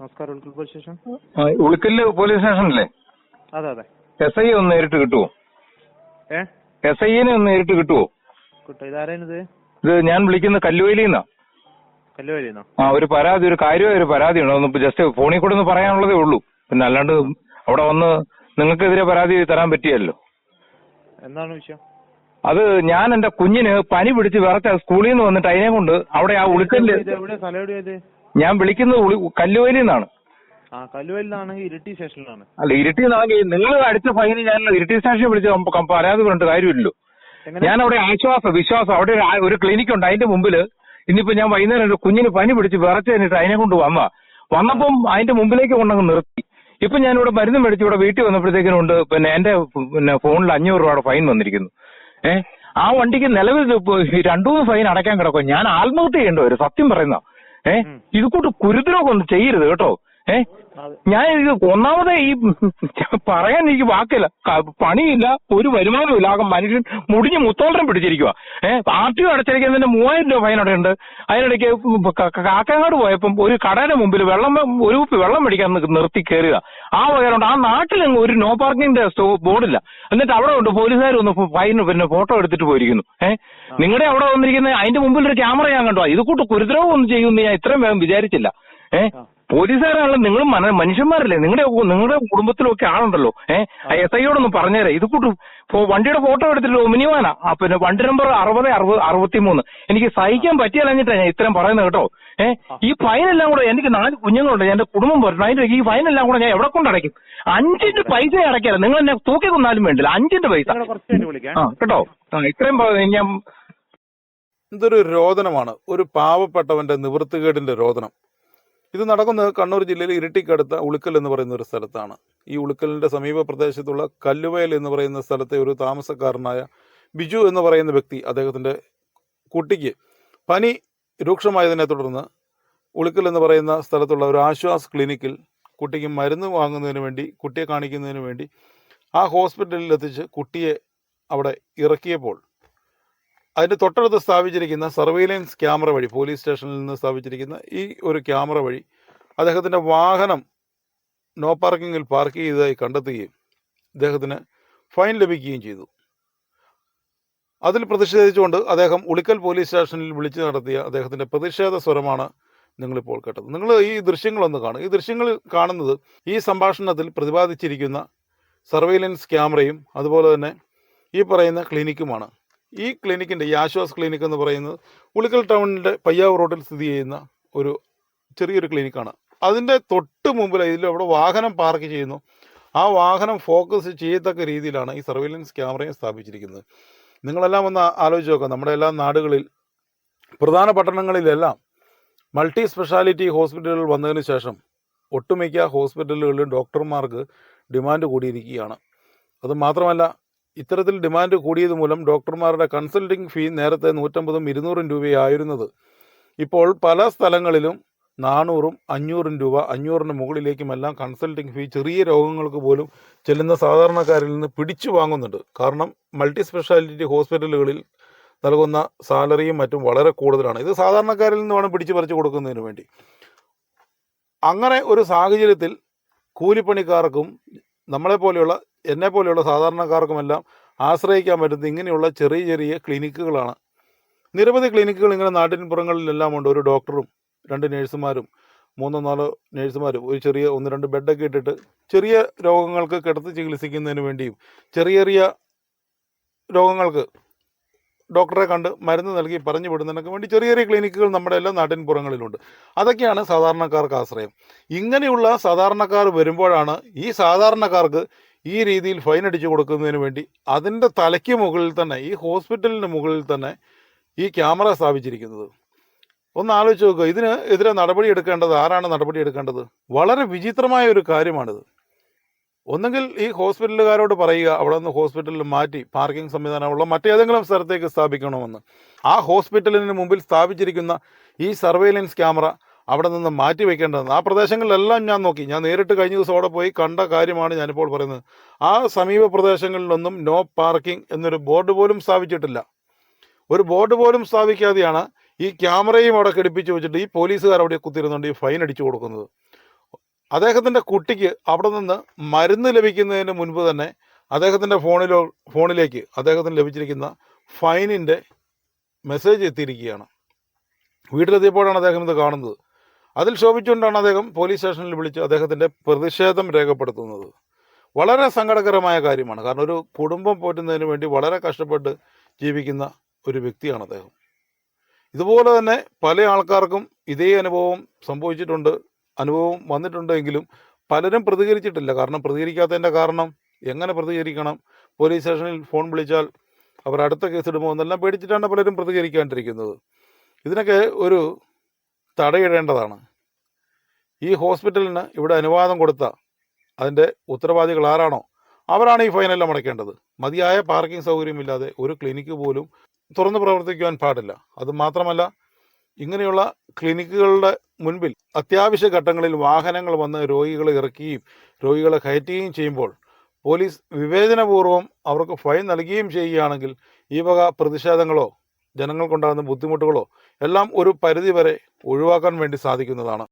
നമസ്കാരം Ulickal police station? ആ, Ulikkal police സ്റ്റേഷനല്ലേ? അതെ അതെ. എസ് ഐ ഒന്ന് നേരിട്ട് കിട്ടുമോ ഏ? എസ് ഐനെ ഒന്ന് നേരിട്ട് കിട്ടുമോ കുട്ട ഇത് ഞാൻ വിളിക്കുന്ന കല്ലുവേലിന്നാ. കല്ലുവേലിന്നോ? ആ ഒരു പരാതി ഒരു കാര്യമായ ഒരു പരാതി ഉണ്ട്. ഒന്ന് ജസ്റ്റ് ഫോണിൽ കൂടെ ഒന്ന് പറയാനുള്ളതേ ഉള്ളൂ. പിന്നെ അല്ലാണ്ട് അവിടെ വന്ന് നിങ്ങൾക്കെതിരെ പരാതി തരാൻ പറ്റിയല്ലോ. എന്താണ് വിഷയം? അത് ഞാൻ എന്റെ കുഞ്ഞിന് പനി പിടിച്ച് വിറച്ച സ്കൂളിൽ നിന്ന് വന്നിട്ട് അതിനെ കൊണ്ട് അവിടെ ആ ഉളിക്കൽ ഞാൻ വിളിക്കുന്നത് കല്ലുവേലിൽ നിന്നാണ് ഇരിട്ടി സ്റ്റേഷനിലാണ്. അല്ല ഇരിട്ടി നിന്നാണെങ്കിൽ നിങ്ങൾ അടിച്ച ഫൈന് ഞാൻ ഇരിട്ടി സ്റ്റേഷനിൽ വിളിച്ച് പറയാതെ പരാതി പറഞ്ഞിട്ട് കാര്യമില്ലല്ലോ. ഞാൻ അവിടെ ആശ്വാസം വിശ്വാസം അവിടെ ഒരു ക്ലിനിക് ഉണ്ട് അതിന്റെ മുമ്പിൽ ഇന്നിപ്പോ ഞാൻ വൈകുന്നേരം ഒരു കുഞ്ഞിന് പനി പിടിച്ച് വിറച്ച് കഴിഞ്ഞിട്ട് അതിനെ കൊണ്ട് വന്ന. വന്നപ്പം അതിന്റെ മുമ്പിലേക്ക് കൊണ്ടങ്ങ് നിർത്തി. ഇപ്പൊ ഞാനിവിടെ മരുന്ന് മേടിച്ച് ഇവിടെ വീട്ടിൽ വന്നപ്പോഴത്തേക്കിനും ഉണ്ട് പിന്നെ എന്റെ പിന്നെ ഫോണിൽ അഞ്ഞൂറ് രൂപയുടെ ഫൈൻ വന്നിരിക്കുന്നു. ഏഹ് ആ വണ്ടിക്ക് നിലവിൽ രണ്ടു മൂന്ന് ഫൈൻ അടയ്ക്കാൻ കിടക്കും ഞാൻ ആത്മഹത്യ ചെയ്യേണ്ടി വരും സത്യം പറയുന്ന ഏ ഉം. ഇത് കൂട്ട് കുരുതിരോഗം ഒന്നും ചെയ്യരുത് കേട്ടോ ഏ? ഞാൻ ഒന്നാമത് ഈ പറയാൻ എനിക്ക് വാക്കില്ല. പണിയില്ല ഒരു വരുമാനമില്ല ആകെ മനുഷ്യൻ മുടിഞ്ഞ് മുത്തോളം പിടിച്ചിരിക്കുക ഏഹ് ആർ ടി ഒ അടച്ചിരിക്കുന്നതിന്റെ മൂവായിരം രൂപ ഫൈൻ അതിനിടയ്ക്ക് കാക്കങ്ങാട് പോയപ്പം ഒരു കടയുടെ മുമ്പിൽ വെള്ളം ഒരു കുപ്പി വെള്ളം മേടിക്കാൻ നിർത്തി കയറുക ആ വകയുണ്ട് ആ നാട്ടിലെങ്ങും ഒരു നോ പാർക്കിംഗിന്റെ ബോർഡില്ല. എന്നിട്ട് അവിടെ ഉണ്ട് പോലീസുകാർ ഒന്ന് ഫൈൻ പിന്നെ ഫോട്ടോ എടുത്തിട്ട് പോയിരിക്കുന്നു. ഏഹ് നിങ്ങളുടെ അവിടെ വന്നിരിക്കുന്ന അതിന്റെ മുമ്പിൽ ഒരു ക്യാമറ ഞാൻ കണ്ടു ഇത് കൂട്ട് കുരുദ്രവം ഒന്നും ചെയ്യുമെന്ന് ഞാൻ ഇത്രയും വേഗം വിചാരിച്ചില്ല. ഏഹ്. പോലീസുകാരാണല്ലോ നിങ്ങൾ മനുഷ്യന്മാരല്ലേ? നിങ്ങളുടെ നിങ്ങളുടെ കുടുംബത്തിലൊക്കെ ആളുണ്ടല്ലോ. ഏഹ് എസ് ഐയോടൊന്ന് പറഞ്ഞേരെ. ഇത് കൂട്ടും. വണ്ടിയുടെ ഫോട്ടോ എടുത്തിട്ട് ഒമിനിവാനാ പിന്നെ വണ്ടി നമ്പർ അറുപത് അറുപത് അറുപത്തിമൂന്ന്. എനിക്ക് സഹിക്കാൻ പറ്റിയല്ലഞ്ഞിട്ടാ ഞാൻ ഇത്രയും പറയുന്നത് കേട്ടോ. ഏഹ് ഈ ഫൈനെല്ലാം കൂടെ എനിക്ക് നാല് കുഞ്ഞുങ്ങളുണ്ട്. എന്റെ കുടുംബം പറഞ്ഞു അതിന്റെ ഈ ഫൈനെല്ലാം കൂടെ ഞാൻ എവിടെ കൊണ്ട് അടയ്ക്കും? അഞ്ചിന്റെ പൈസ അടയ്ക്കാറ് നിങ്ങൾ എന്നെ തൂക്കി കൊന്നാലും വേണ്ടില്ല. അഞ്ചിന്റെ പൈസ. കേട്ടോ. ഇത്രയും പറയുന്നത് ഞാൻ ഇതൊരു രോദനമാണ്. ഒരു പാവപ്പെട്ടവന്റെ നിവൃത്തികേടിന്റെ രോദനം. ഇത് നടക്കുന്നത് കണ്ണൂർ ജില്ലയിൽ ഇരിട്ടിക്കടുത്ത ഉളുക്കൽ എന്ന് പറയുന്ന ഒരു സ്ഥലത്താണ്. ഈ ഉളുക്കലിന്റെ സമീപ പ്രദേശത്തുള്ള കല്ലുവയൽ എന്ന് പറയുന്ന സ്ഥലത്തെ ഒരു താമസക്കാരനായ ബിജു എന്ന് പറയുന്ന വ്യക്തി അദ്ദേഹത്തിന്റെ കുട്ടിക്ക് പനി രൂക്ഷമായതിനെ തുടർന്ന് ഉളുക്കൽ എന്ന് പറയുന്ന സ്ഥലത്തുള്ള ഒരു ആശ്വാസ് ക്ലിനിക്കിൽ കുട്ടിക്ക് മരുന്ന് വാങ്ങുന്നതിന് വേണ്ടി കുട്ടിയെ കാണിക്കുന്നതിന് വേണ്ടി ആ ഹോസ്പിറ്റലിൽ എത്തിച്ച് കുട്ടിയെ അവിടെ ഇറക്കിയപ്പോൾ അതിന്റെ തൊട്ടടുത്ത് സ്ഥാപിച്ചിരിക്കുന്ന സർവൈലൻസ് ക്യാമറ വഴി പോലീസ് സ്റ്റേഷനിൽ നിന്ന് സ്ഥാപിച്ചിരിക്കുന്ന ഈ ഒരു ക്യാമറ വഴി അദ്ദേഹത്തിന്റെ വാഹനം നോ പാർക്കിങ്ങിൽ പാർക്ക് ചെയ്തതായി കണ്ടെത്തുകയും അദ്ദേഹത്തിന് ഫൈൻ ലഭിക്കുകയും ചെയ്തു. അതിൽ പ്രതിഷേധിച്ചുകൊണ്ട് അദ്ദേഹം ഉളിക്കൽ പോലീസ് സ്റ്റേഷനിൽ വിളിച്ചു നടത്തിയ അദ്ദേഹത്തിന്റെ പ്രതിഷേധ സ്വരമാണ് നിങ്ങളിപ്പോൾ കേട്ടത്. നിങ്ങൾ ഈ ദൃശ്യങ്ങളൊന്ന് കാണും ഈ ദൃശ്യങ്ങൾ കാണുന്നത് ഈ സംഭാഷണത്തിൽ പ്രതിപാദിച്ചിരിക്കുന്ന സർവൈലൻസ് ക്യാമറയും അതുപോലെ തന്നെ ഈ പറയുന്ന ക്ലിനിക്കുമാണ്. ഈ ക്ലിനിക്കിന്റെ ഈ ആശ്വാസ് ക്ലിനിക് എന്ന് പറയുന്നത് ഉളിക്കൽ ടൗണിന്റെ പയ്യാവ് റോഡിൽ സ്ഥിതി ചെയ്യുന്ന ഒരു ചെറിയൊരു ക്ലിനിക്കാണ്. അതിന്റെ തൊട്ട് മുമ്പിൽ ഇതിൽ അവിടെ വാഹനം പാർക്ക് ചെയ്യുന്നു. ആ വാഹനം ഫോക്കസ് ചെയ്യത്തക്ക രീതിയിലാണ് ഈ സർവൈലൻസ് ക്യാമറയും സ്ഥാപിച്ചിരിക്കുന്നത്. നിങ്ങളെല്ലാം ഒന്ന് ആലോചിച്ച് നോക്കാം നമ്മുടെ എല്ലാ നാടുകളിൽ പ്രധാന പട്ടണങ്ങളിലെല്ലാം മൾട്ടി സ്പെഷ്യാലിറ്റി ഹോസ്പിറ്റലുകൾ വന്നതിന് ശേഷം ഒട്ടുമിക്ക ഹോസ്പിറ്റലുകളിലും ഡോക്ടർമാർക്ക് ഡിമാൻഡ് കൂടിയിരിക്കുകയാണ്. അത് മാത്രമല്ല ഇത്തരത്തിൽ ഡിമാൻഡ് കൂടിയത് മൂലം ഡോക്ടർമാരുടെ കൺസൾട്ടിംഗ് ഫീ നേരത്തെ നൂറ്റമ്പതും ഇരുന്നൂറും രൂപയായിരുന്നത്. ഇപ്പോൾ പല സ്ഥലങ്ങളിലും നാനൂറും അഞ്ഞൂറും രൂപ അഞ്ഞൂറിന് മുകളിലേക്കുമെല്ലാം കൺസൾട്ടിംഗ് ഫീ ചെറിയ രോഗങ്ങൾക്ക് പോലും ചെല്ലുന്ന സാധാരണക്കാരിൽ നിന്ന് പിടിച്ചു വാങ്ങുന്നുണ്ട്. കാരണം മൾട്ടി സ്പെഷ്യാലിറ്റി ഹോസ്പിറ്റലുകളിൽ നൽകുന്ന സാലറിയും മറ്റും വളരെ കൂടുതലാണ്. ഇത് സാധാരണക്കാരിൽ നിന്ന് വേണം പിടിച്ചു പറിച്ചു കൊടുക്കുന്നതിന് വേണ്ടി. അങ്ങനെ ഒരു സാഹചര്യത്തിൽ കൂലിപ്പണിക്കാർക്കും നമ്മളെപ്പോലെയുള്ള എന്നെ പോലെയുള്ള സാധാരണക്കാർക്കുമെല്ലാം ആശ്രയിക്കാൻ പറ്റുന്ന ഇങ്ങനെയുള്ള ചെറിയ ചെറിയ ക്ലിനിക്കുകളാണ്. നിരവധി ക്ലിനിക്കുകൾ ഇങ്ങനെ നാട്ടിൻപുറങ്ങളിലെല്ലാം ഉണ്ട്. ഒരു ഡോക്ടറും രണ്ട് നേഴ്സുമാരും മൂന്നോ നാലോ നേഴ്സുമാരും ഒരു ചെറിയ ഒന്ന് രണ്ട് ബെഡൊക്കെ ഇട്ടിട്ട് ചെറിയ രോഗങ്ങൾക്ക് കിടത്തി ചികിത്സിക്കുന്നതിന് വേണ്ടിയും ചെറിയ ചെറിയ രോഗങ്ങൾക്ക് ഡോക്ടറെ കണ്ട് മരുന്ന് നൽകി പറഞ്ഞു വിടുന്നതിനൊക്കെ വേണ്ടി ചെറിയ ചെറിയ ക്ലിനിക്കുകൾ നമ്മുടെ എല്ലാ നാട്ടിൻപുറങ്ങളിലുണ്ട്. അതൊക്കെയാണ് സാധാരണക്കാർക്ക് ആശ്രയം. ഇങ്ങനെയുള്ള സാധാരണക്കാർ വരുമ്പോഴാണ് ഈ സാധാരണക്കാർക്ക് ഈ രീതിയിൽ ഫൈൻ അടിച്ചു കൊടുക്കുന്നതിന് വേണ്ടി അതിന്റെ തലയ്ക്ക് മുകളിൽ തന്നെ ഈ ഹോസ്പിറ്റലിന്റെ മുകളിൽ തന്നെ ഈ ക്യാമറ സ്ഥാപിച്ചിരിക്കുന്നത്. ഒന്ന് ആലോചിച്ച് നോക്കുക ഇതിന് എതിരെ നടപടി എടുക്കേണ്ടത് ആരാണ് നടപടി എടുക്കേണ്ടത്? വളരെ വിചിത്രമായ ഒരു കാര്യമാണിത്. ഒന്നെങ്കിൽ ഈ ഹോസ്പിറ്റലുകാരോട് പറയുക അവിടെ നിന്ന് ഹോസ്പിറ്റലിൽ മാറ്റി പാർക്കിംഗ് സംവിധാനമുള്ള മറ്റേതെങ്കിലും സ്ഥലത്തേക്ക് സ്ഥാപിക്കണമെന്ന്. ആ ഹോസ്പിറ്റലിന് മുമ്പിൽ സ്ഥാപിച്ചിരിക്കുന്ന ഈ സർവൈലൻസ് ക്യാമറ അവിടെ നിന്ന് മാറ്റി വെക്കേണ്ടതെന്ന്. ആ പ്രദേശങ്ങളിലെല്ലാം ഞാൻ നോക്കി. ഞാൻ നേരിട്ട് കഴിഞ്ഞ ദിവസം അവിടെ പോയി കണ്ട കാര്യമാണ് ഞാനിപ്പോൾ പറയുന്നത്. ആ സമീപ പ്രദേശങ്ങളിലൊന്നും നോ പാർക്കിംഗ് എന്നൊരു ബോർഡ് പോലും സ്ഥാപിച്ചിട്ടില്ല. ഒരു ബോർഡ് പോലും സ്ഥാപിക്കാതെയാണ് ഈ ക്യാമറയും അവിടെ ഘടിപ്പിച്ച് വെച്ചിട്ട് ഈ പോലീസുകാർ അവിടെ കുത്തിരുന്നുണ്ട് ഈ ഫൈൻ അടിച്ചു കൊടുക്കുന്നത്. അദ്ദേഹത്തിന്റെ കുട്ടിക്ക് അവിടെ നിന്ന് മരുന്ന് ലഭിക്കുന്നതിന് മുൻപ് തന്നെ അദ്ദേഹത്തിന്റെ ഫോണിലോ ഫോണിലേക്ക് അദ്ദേഹത്തിന് ലഭിച്ചിരിക്കുന്ന ഫൈനിന്റെ മെസ്സേജ് എത്തിയിരിക്കുകയാണ്. വീട്ടിലെത്തിയപ്പോഴാണ് അദ്ദേഹം ഇത് കാണുന്നത്. അതിൽ ശോഭിച്ചുകൊണ്ടാണ് അദ്ദേഹം പോലീസ് സ്റ്റേഷനിൽ വിളിച്ച് അദ്ദേഹത്തിന്റെ പ്രതിഷേധം രേഖപ്പെടുത്തുന്നത്. വളരെ സങ്കടകരമായ കാര്യമാണ്. കാരണം ഒരു കുടുംബം പോറ്റുന്നതിന് വേണ്ടി വളരെ കഷ്ടപ്പെട്ട് ജീവിക്കുന്ന ഒരു വ്യക്തിയാണ് അദ്ദേഹം. ഇതുപോലെ തന്നെ പല ആൾക്കാർക്കും ഇതേ അനുഭവം സംഭവിച്ചിട്ടുണ്ട് അനുഭവം വന്നിട്ടുണ്ടെങ്കിലും പലരും പ്രതികരിച്ചിട്ടില്ല. കാരണം പ്രതികരിക്കാത്തതിന്റെ കാരണം എങ്ങനെ പ്രതികരിക്കണം? പോലീസ് സ്റ്റേഷനിൽ ഫോൺ വിളിച്ചാൽ അവർ അടുത്ത കേസ് ഇടുമോ? എന്നെല്ലാം പേടിച്ചിട്ടാണ് പലരും പ്രതികരിക്കാണ്ടിരിക്കുന്നത്. ഇതിനൊക്കെ ഒരു തടയിടേണ്ടതാണ്. ഈ ഹോസ്പിറ്റലിന് ഇവിടെ അനുവാദം കൊടുത്ത അതിന്റെ ഉത്തരവാദികൾ ആരാണോ അവരാണ് ഈ ഫൈനെല്ലാം അടയ്ക്കേണ്ടത്. മതിയായ പാർക്കിംഗ് സൗകര്യമില്ലാതെ ഒരു ക്ലിനിക്ക് പോലും തുറന്ന് പ്രവർത്തിക്കുവാൻ പാടില്ല. അത് മാത്രമല്ല ഇങ്ങനെയുള്ള ക്ലിനിക്കുകളുടെ മുൻപിൽ അത്യാവശ്യ ഘട്ടങ്ങളിൽ വാഹനങ്ങൾ വന്ന് രോഗികളെ ഇറക്കുകയും രോഗികളെ കയറ്റുകയും ചെയ്യുമ്പോൾ പോലീസ് വിവേചനപൂർവം അവർക്ക് ഫൈൻ നൽകുകയും ചെയ്യുകയാണെങ്കിൽ ഈ വക പ്രതിഷേധങ്ങളോ ജനങ്ങൾക്കുണ്ടാകുന്ന ബുദ്ധിമുട്ടുകളോ എല്ലാം ഒരു പരിധിവരെ ഒഴിവാക്കാൻ വേണ്ടി സാധിക്കുന്നതാണ്.